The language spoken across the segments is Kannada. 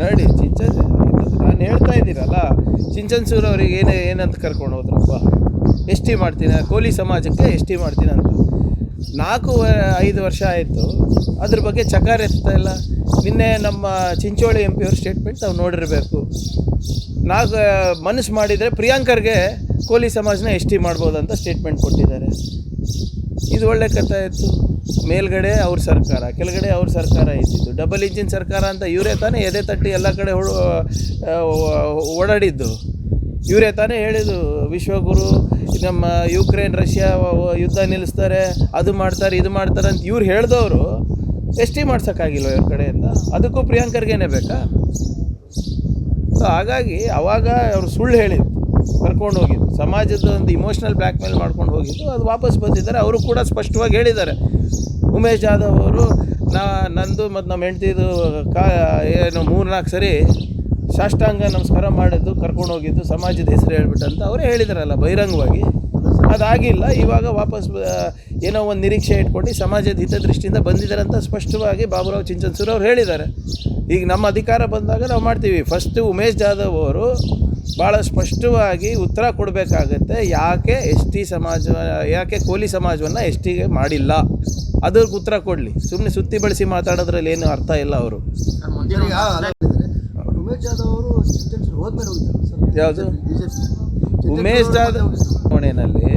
ನೋಡಿ, ಚಿಂಚನ್, ನಾನು ಹೇಳ್ತಾ ಇದ್ದೀರಲ್ಲ ಚಿಂಚನ್ ಸೂರ್ ಅವ್ರಿಗೆ ಏನು, ಏನಂತ ಕರ್ಕೊಂಡು ಹೋದ್ರಪ್ಪ ಎಸ್ ಟಿ ಮಾಡ್ತೀನಿ, ಕೋಲಿ ಸಮಾಜಕ್ಕೆ ಎಸ್ ಟಿ ಮಾಡ್ತೀನಿ ಅಂತ. ನಾಲ್ಕು, ಐದು ವರ್ಷ ಆಯಿತು. ಅದ್ರ ಬಗ್ಗೆ ಚಕಾರ ಎತ್ತಾ ಇಲ್ಲ. ನಿನ್ನೆ ನಮ್ಮ ಚಿಂಚೋಳಿ ಎಂ ಪಿ ಅವ್ರ ಸ್ಟೇಟ್ಮೆಂಟ್ ನಾವು ನೋಡಿರಬೇಕು. ನಾಲ್ಕು ಮನಸ್ಸು ಮಾಡಿದರೆ ಪ್ರಿಯಾಂಕರ್ಗೆ ಕೋಲಿ ಸಮಾಜನ ಎಸ್ ಟಿ ಮಾಡ್ಬೋದು ಅಂತ ಸ್ಟೇಟ್ಮೆಂಟ್ ಕೊಟ್ಟಿದ್ದಾರೆ. ಇದು ಒಳ್ಳೆ ಕಥೆ ಇತ್ತು ಮೇಲ್ಗಡೆ ಅವ್ರ ಸರ್ಕಾರ, ಕೆಳಗಡೆ ಅವ್ರ ಸರ್ಕಾರ ಇದ್ದಿದ್ದು. ಡಬಲ್ ಇಂಜಿನ್ ಸರ್ಕಾರ ಅಂತ ಇವರೇ ತಾನೇ ಎದೆ ತಟ್ಟಿ ಎಲ್ಲ ಕಡೆ ಓಡಾಡಿದ್ದು. ಇವರೇ ತಾನೇ ಹೇಳಿದ್ದು, ವಿಶ್ವಗುರು, ನಮ್ಮ ಯುಕ್ರೇನ್, ರಷ್ಯಾ ಯುದ್ಧ ನಿಲ್ಲಿಸ್ತಾರೆ, ಅದು ಮಾಡ್ತಾರೆ, ಇದು ಮಾಡ್ತಾರೆ ಅಂತ ಇವ್ರು ಹೇಳ್ದವರು ಎಸ್ ಟಿ ಮಾಡ್ಸೋಕ್ಕಾಗಿಲ್ವ ಇವ್ರ ಕಡೆಯಿಂದ. ಅದಕ್ಕೂ ಪ್ರಿಯಾಂಕರ್ಗೇನೆ ಬೇಕಾ? ಸೊ ಹಾಗಾಗಿ ಅವಾಗ ಅವರು ಸುಳ್ಳು ಹೇಳಿದ್ದು ಕರ್ಕೊಂಡು ಹೋಗಿದ್ದು. ಸಮಾಜದ ಒಂದು ಇಮೋಷ್ನಲ್ ಬ್ಲ್ಯಾಕ್ ಮೇಲ್ ಮಾಡ್ಕೊಂಡು ಹೋಗಿದ್ದು. ಅದು ವಾಪಸ್ ಬಂದಿದ್ದಾರೆ. ಅವರು ಕೂಡ ಸ್ಪಷ್ಟವಾಗಿ ಹೇಳಿದ್ದಾರೆ. ಉಮೇಶ್ ಜಾಧವ್ ಅವರು, ನಾ, ನಂದು ಮತ್ತು ನಮ್ಮ ಹೆಂಡ್ತಿದು ಕಾ, ಏನು ಮೂರ್ನಾಲ್ಕು ಸರಿ ಸಾಷ್ಟಾಂಗ ನಮಸ್ಕಾರ ಮಾಡಿದ್ದು, ಕರ್ಕೊಂಡು ಹೋಗಿದ್ದು, ಸಮಾಜದ ಹೆಸರು ಹೇಳ್ಬಿಟ್ಟು ಅಂತ ಅವರೇ ಹೇಳಿದಾರಲ್ಲ ಬಹಿರಂಗವಾಗಿ. ಅದಾಗಿಲ್ಲ. ಇವಾಗ ವಾಪಸ್ ಏನೋ ಒಂದು ನಿರೀಕ್ಷೆ ಇಟ್ಕೊಂಡು ಸಮಾಜದ ಹಿತದೃಷ್ಟಿಯಿಂದ ಬಂದಿದ್ದಾರೆ ಅಂತ ಸ್ಪಷ್ಟವಾಗಿ ಬಾಬುರಾವ್ ಚಿಂಚನ್ಸೂರ್ ಅವ್ರು ಹೇಳಿದ್ದಾರೆ. ಈಗ ನಮ್ಮ ಅಧಿಕಾರ ಬಂದಾಗ ನಾವು ಮಾಡ್ತೀವಿ. ಫಸ್ಟು ಉಮೇಶ್ ಜಾಧವ್ ಅವರು ಭಾಳ ಸ್ಪಷ್ಟವಾಗಿ ಉತ್ತರ ಕೊಡಬೇಕಾಗತ್ತೆ ಯಾಕೆ ಎಸ್ ಟಿ ಸಮಾಜ ಯಾಕೆ ಕೋಲಿ ಸಮಾಜವನ್ನು ಎಸ್ ಟಿಗೆ ಮಾಡಿಲ್ಲ? ಅದಕ್ಕೆ ಉತ್ತರ ಕೊಡಲಿ. ಸುಮ್ಮನೆ ಸುತ್ತಿ ಬಳಸಿ ಮಾತಾಡೋದ್ರಲ್ಲಿ ಏನು ಅರ್ಥ ಇಲ್ಲ ಅವರು. ಯಾವುದು? ಉಮೇಶ್ ಜಾಧವ್ ಚುನಾವಣೆಯಲ್ಲಿ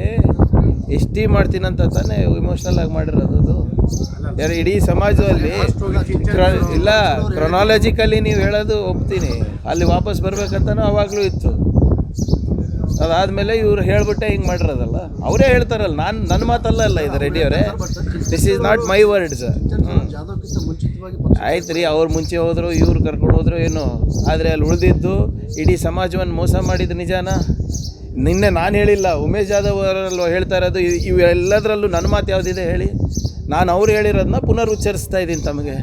ಎಸ್ ಟಿ ಮಾಡ್ತೀನಂತ ತಾನೇ ಇಮೋಷ್ನಲ್ ಆಗಿ ಮಾಡಿರೋದು ಯಾರು, ಇಡೀ ಸಮಾಜದಲ್ಲಿ ಇಲ್ಲ ಕ್ರೊನಾಲಜಿಕಲಿ ನೀವು ಹೇಳೋದು ಒಪ್ತೀನಿ. ಅಲ್ಲಿ ವಾಪಸ್ ಬರ್ಬೇಕಂತನೂ ಅವಾಗಲೂ ಇತ್ತು. ಅದಾದಮೇಲೆ ಇವ್ರು ಹೇಳ್ಬಿಟ್ಟೆ ಹಿಂಗೆ ಮಾಡಿರೋದಲ್ಲ. ಅವರೇ ಹೇಳ್ತಾರಲ್ಲ, ನಾನು ನನ್ನ ಮಾತಲ್ಲ ಅಲ್ಲ ಇದು ರೆಡ್ಡಿ ಅವರೇ. This is not my words ಆಯ್ತು ರೀ, ಅವ್ರು ಮುಂಚೆ ಹೋದ್ರು, ಇವ್ರು ಕರ್ಕೊಂಡು ಹೋದ್ರು ಏನು. ಆದರೆ ಅಲ್ಲಿ ಉಳಿದಿದ್ದು, ಇಡೀ ಸಮಾಜವನ್ನು ಮೋಸ ಮಾಡಿದ ನಿಜಾನ? ನಿನ್ನೆ ನಾನು ಹೇಳಿಲ್ಲ, ಉಮೇಶ್ ಜಾಧವ್ ಅವರಲ್ಲೂ ಹೇಳ್ತಾ ಇರೋದು, ಇವ್- ಇವೆಲ್ಲದರಲ್ಲೂ ನನ್ನ ಮಾತು ಯಾವುದಿದೆ ಹೇಳಿ? ನಾನು ಅವ್ರು ಹೇಳಿರೋದನ್ನ ಪುನರ್ ಉಚ್ಚರಿಸ್ತಾ ಇದ್ದೀನಿ ತಮಗೆ.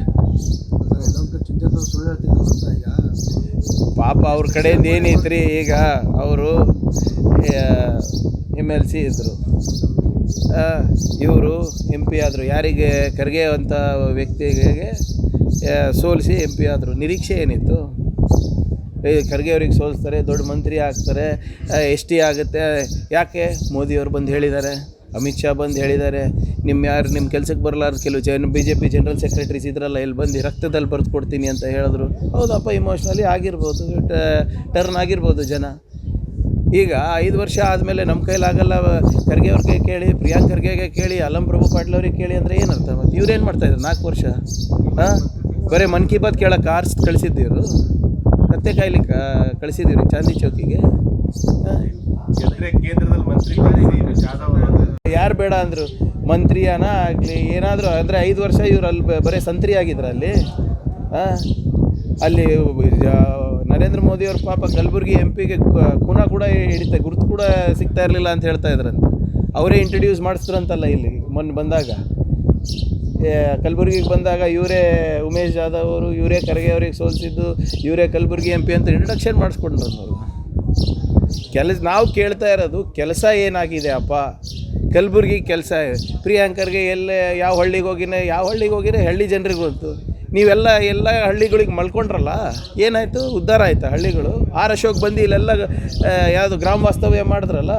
ಪಾಪ ಅವ್ರ ಕಡೆಯಿಂದ ಏನೈತ್ರಿ ಈಗ ಅವರು ಎಂ ಎಲ್ ಸಿ ಇದ್ದರು ಇವರು ಎಂ ಪಿ ಆದರು. ಯಾರಿಗೆ ಖರ್ಗೆ ಅಂತ ವ್ಯಕ್ತಿಗೆ ಸೋಲಿಸಿ ಎಂ ಪಿ ಆದರು. ನಿರೀಕ್ಷೆ ಏನಿತ್ತು? ಖರ್ಗೆ ಅವ್ರಿಗೆ ಸೋಲಿಸ್ತಾರೆ, ದೊಡ್ಡ ಮಂತ್ರಿ ಆಗ್ತಾರೆ ಎಸ್ ಟಿ ಆಗುತ್ತೆ. ಯಾಕೆ ಮೋದಿಯವರು ಬಂದು ಹೇಳಿದ್ದಾರೆ? ಅಮಿತ್ ಶಾ ಬಂದು ಹೇಳಿದ್ದಾರೆ. ನಿಮ್ಮ ಯಾರು ನಿಮ್ಮ ಕೆಲಸಕ್ಕೆ ಬರಲಾರ್ದು ಕೆಲವು ಜನ B J P general secretaries ಇದ್ರಲ್ಲ ಇಲ್ಲಿ ಬಂದು ರಕ್ತದಲ್ಲಿ ಬರೆದು ಕೊಡ್ತೀನಿ ಅಂತ ಹೇಳಿದ್ರು. ಹೌದಪ್ಪ ಇಮೋಷ್ನಲಿ ಆಗಿರ್ಬೋದು ಟರ್ನ್ ಆಗಿರ್ಬೋದು ಜನ. ಈಗ ಐದು ವರ್ಷ ಆದಮೇಲೆ ನಮ್ಮ ಕೈಲಾಗಲ್ಲ ಖರ್ಗೆ ಅವ್ರಿಗೆ ಕೇಳಿ ಪ್ರಿಯಾಂಕ್ ಖರ್ಗೆಗೆ ಕೇಳಿ ಅಲಂ ಪ್ರಭು ಪಾಟೀಲ್ ಅವ್ರಿಗೆ ಕೇಳಿ ಅಂದರೆ ಏನರ್ಥ ಮತ್ತು ಇವ್ರೇನು ಮಾಡ್ತಾಯಿದ್ರು ನಾಲ್ಕು ವರ್ಷ? ಹಾಂ ಬರೀ ಮನ್ ಕಿ ಬಾತ್ ಕೇಳಕ್ಕೆ ಆರ್ಸ್ ಕಳಿಸಿದ್ದೀರು ಕತ್ತೆ ಕಾಯಿಲೆ ಕಳಿಸಿದ್ದೀರಿ ಚಾಂದಿ ಚೌಕಿಗೆ. ಕೇಂದ್ರದಲ್ಲಿ ಮಂತ್ರಿ ಯಾರು ಬೇಡ ಅಂದರು? ಮಂತ್ರಿಯನ ಆಗಲಿ, ಏನಾದರೂ ಅಂದರೆ ಐದು ವರ್ಷ ಇವರು ಅಲ್ಲಿ ಬರೀ ಸಂತ್ರಿ ಆಗಿದ್ರು ಅಲ್ಲಿ ನರೇಂದ್ರ ಮೋದಿ ಅವ್ರ ಪಾಪ ಕಲಬುರ್ಗಿ ಎಂ ಪಿಗೆ ಖೂನ ಕೂಡ ಹಿಡಿತಾ, ಗುರುತು ಕೂಡ ಸಿಗ್ತಾ ಇರಲಿಲ್ಲ ಅಂತ ಹೇಳ್ತಾ ಇದ್ರಂತೆ. ಅವರೇ ಇಂಟ್ರಡ್ಯೂಸ್ ಮಾಡಿಸ್ತಾರಂತಲ್ಲ ಇಲ್ಲಿ, ಮೊನ್ನೆ ಬಂದಾಗ. ಕಲಬುರ್ಗಿಗೆ ಬಂದಾಗ ಇವರೇ ಉಮೇಶ್ ಜಾಧವ್ ಅವರು, ಇವರೇ ಖರ್ಗೆ ಅವ್ರಿಗೆ ಸೋಲಿಸಿದ್ದು, ಇವರೇ ಕಲಬುರ್ಗಿ ಎಂ ಪಿ ಅಂತ ಇಂಟ್ರಡಕ್ಷನ್ ಮಾಡಿಸ್ಕೊಂಡ್ರು ಅವರು. ಕೆಲಸ, ನಾವು ಕೇಳ್ತಾ ಇರೋದು, ಕೆಲಸ ಏನಾಗಿದೆ ಅಪ್ಪ? ಕಲಬುರ್ಗಿ ಕೆಲಸ. ಪ್ರಿಯಾಂಕರ್ಗೆ ಎಲ್ಲ ಯಾವ ಹಳ್ಳಿಗೆ ಹೋಗಿನೇ, ಯಾವ ಹಳ್ಳಿಗೆ ಹೋಗಿನೇ, ಹಳ್ಳಿ ಜನರಿಗೆ ಬಂತು ನೀವೆಲ್ಲ ಎಲ್ಲ ಹಳ್ಳಿಗಳಿಗೆ ಮಲ್ಕೊಂಡ್ರಲ್ಲ, ಏನಾಯಿತು? ಉದ್ಧಾರ ಆಯಿತಾ ಹಳ್ಳಿಗಳು? ಆರ್ ಅಶೋಕ್ ಬಂದು ಇಲ್ಲೆಲ್ಲ ಯಾವುದು ಗ್ರಾಮ ವಾಸ್ತವ್ಯ ಮಾಡಿದ್ರಲ್ಲ?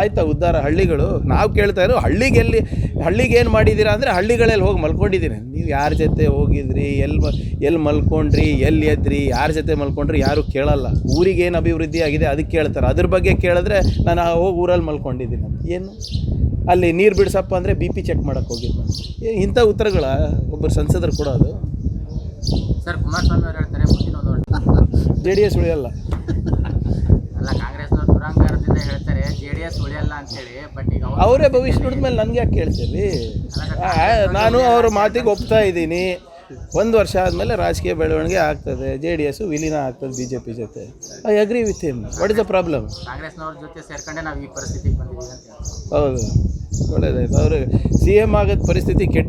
ಆಯ್ತಾ ಉದ್ಧಾರ ಹಳ್ಳಿಗಳು? ನಾವು ಕೇಳ್ತಾ ಇರೋ ಹಳ್ಳಿಗೆಲ್ಲಿ ಹಳ್ಳಿಗೆ ಏನು ಮಾಡಿದ್ದೀರಾ ಅಂದರೆ ಹಳ್ಳಿಗಳಲ್ಲಿ ಹೋಗಿ ಮಲ್ಕೊಂಡಿದ್ದೀನಿ ನೀವು ಯಾರ ಜೊತೆ ಹೋಗಿದ್ರಿ ಎಲ್ಲಿ ಮ ಎಲ್ಲಿ ಮಲ್ಕೊಂಡ್ರಿ ಎಲ್ಲಿ ಎದ್ರಿ ಯಾರ ಜೊತೆ ಮಲ್ಕೊಂಡ್ರಿ ಯಾರು ಕೇಳಲ್ಲ. ಊರಿಗೆ ಏನು ಅಭಿವೃದ್ಧಿ ಆಗಿದೆ ಅದಕ್ಕೆ ಕೇಳ್ತಾರೆ. ಅದ್ರ ಬಗ್ಗೆ ಕೇಳಿದ್ರೆ ನಾನು ಹೋಗಿ ಊರಲ್ಲಿ ಮಲ್ಕೊಂಡಿದ್ದೀನಿ ಅಂತ. ಏನು? ಅಲ್ಲಿ ನೀರು ಬಿಡಿಸಪ್ಪ ಅಂದರೆ ಬಿ ಪಿ ಚೆಕ್ ಮಾಡೋಕ್ಕೆ ಹೋಗಿದ್ದು ನಾನು. ಇಂಥ ಉತ್ತರಗಳ ಒಬ್ಬರು ಸಂಸದರು ಅದು. ಸರ್ ಕುಮಾರಸ್ವಾಮಿ ಅವರು ಹೇಳ್ತಾರೆ ಮುಂದಿನ ಒಂದು ಜೆ ಡಿ ಎಸ್ ಉಳಿಯಲ್ಲ. ಅಲ್ಲ ಕಾಂಗ್ರೆಸ್ನವ್ರು ದುರಂಕಾರದಿಂದ ಹೇಳ್ತಾರೆ ಅವ್ರು ಭವಿಷ್ಯ ನುಡಿದ್ಮೇಲೆ ನನಗೆ ಯಾಕೆ ಕೇಳ್ತೀರಿ? ನಾನು ಅವ್ರ ಮಾತಿಗೆ ಒಪ್ತಾ ಇದ್ದೀನಿ. ಒಂದು ವರ್ಷ ಆದಮೇಲೆ ರಾಜಕೀಯ ಬೆಳವಣಿಗೆ ಆಗ್ತದೆ. ಜೆ ಡಿ ಎಸ್ ವಿಲೀನ ಆಗ್ತದೆ ಬಿ ಜೆ ಪಿ ಜೊತೆ. I agree with him what is the problem ಹೌದು. ಒಳ್ಳೇದಾಯ್ತು. ಅವರು ಸಿ ಎಂ ಆಗದ ಪರಿಸ್ಥಿತಿ ಕೆಟ್ಟ